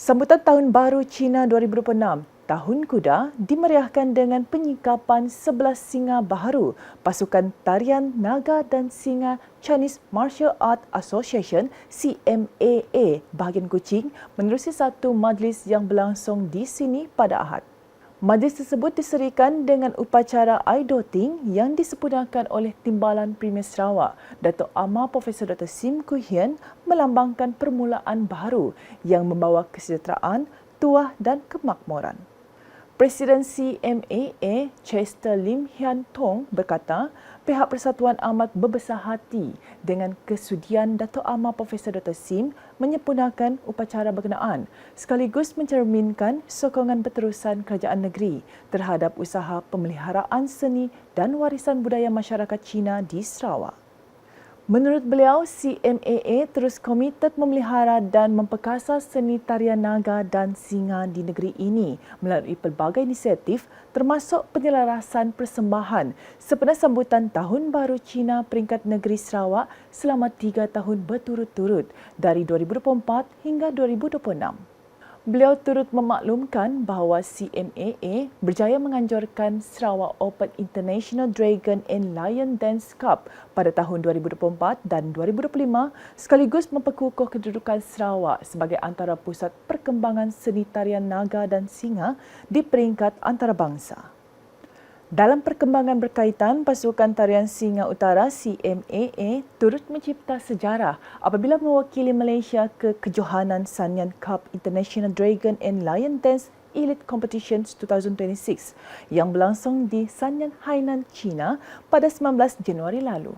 Sambutan Tahun Baru Cina 2026, Tahun Kuda dimeriahkan dengan penyikapan 11 singa baharu pasukan tarian naga dan singa Chinese Martial Art Association CMAA bahagian Kuching menerusi satu majlis yang berlangsung di sini pada Ahad. Majlis tersebut diserikan dengan upacara Aidoting yang disempurnakan oleh Timbalan Premier Sarawak, Datuk Amar Profesor Dr. Sim Kui Hian melambangkan permulaan baru yang membawa kesejahteraan, tuah dan kemakmuran. Presiden CMAA Chester Lim Hian Tong berkata pihak Persatuan amat berbesar hati dengan kesudian Dato' Amar Profesor Dr. Sim menyempurnakan upacara berkenaan sekaligus mencerminkan sokongan berterusan kerajaan negeri terhadap usaha pemeliharaan seni dan warisan budaya masyarakat Cina di Sarawak. Menurut beliau, CMAA terus komited memelihara dan memperkasa seni tarian naga dan singa di negeri ini melalui pelbagai inisiatif termasuk penyelarasan persembahan sempena sambutan Tahun Baru Cina peringkat negeri Sarawak selama tiga tahun berturut-turut dari 2024 hingga 2026. Beliau turut memaklumkan bahawa CMAA berjaya menganjurkan Sarawak Open International Dragon and Lion Dance Cup pada tahun 2024 dan 2025 sekaligus memperkukuh kedudukan Sarawak sebagai antara pusat perkembangan seni tarian naga dan singa di peringkat antarabangsa. Dalam perkembangan berkaitan, pasukan tarian Singa Utara CMAA turut mencipta sejarah apabila mewakili Malaysia ke kejohanan Sanyan Cup International Dragon and Lion Dance Elite Competitions 2026 yang berlangsung di Sanyan, Hainan, China pada 19 Januari lalu.